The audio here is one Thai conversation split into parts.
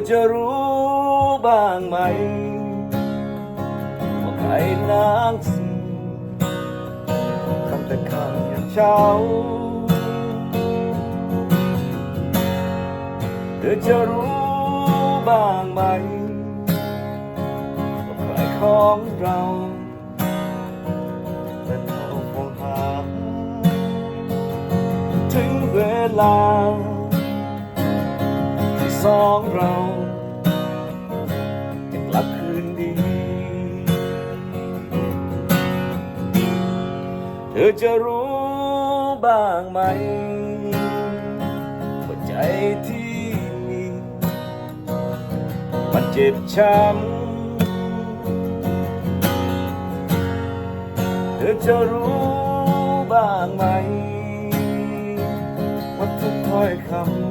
อจะรู้บ้างไหมว่าใครนางสิทำแต่คำอย่างเช้าเธอจะรู้บ้างไหมว่าใครของเราเป็นเราคงหาถึงเวลา สองเราจะกลับคืนดี เธอจะรู้บ้างไหมว่าใจที่มีมันเจ็บช้ำ เธอจะรู้บ้างไหมว่าทุกถ้อยคำ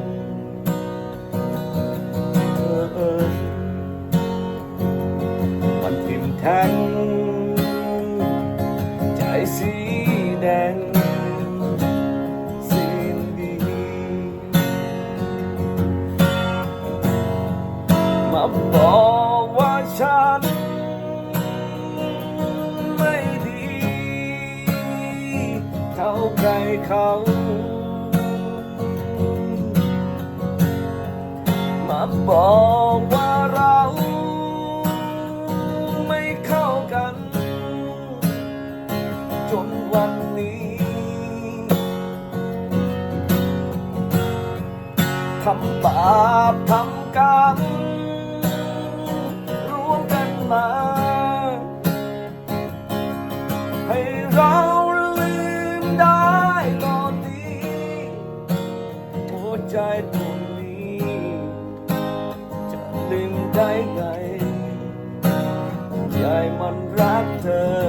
มันทิ่มแทงใจสีแดงสิ้นดีมาบอกว่าฉันไม่ดีเท่าใครเขามาบอกว่าเราำบาปทำกรรมร่วมกันมา ให้เราลืมได้ตอนนี้หัวใจตรงนี้ จะลืมได้ไงใจมันรักเธอ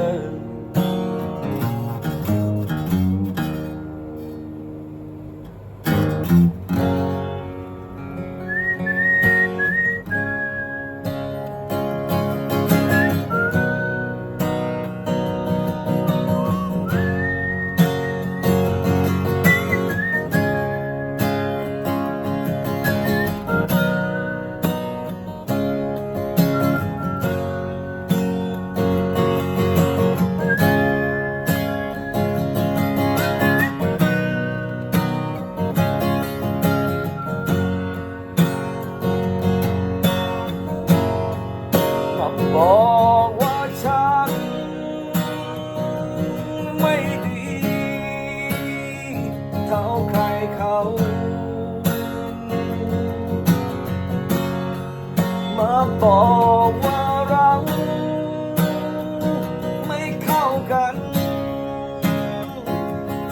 บอกว่าเราไม่เข้ากัน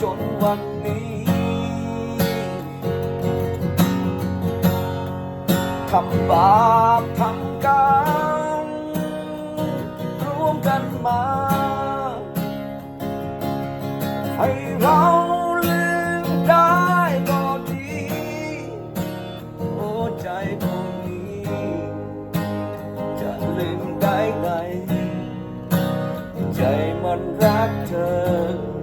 จนวันนี้ทำบาปทำกรรมร่วมกันมา ให้เรา matter.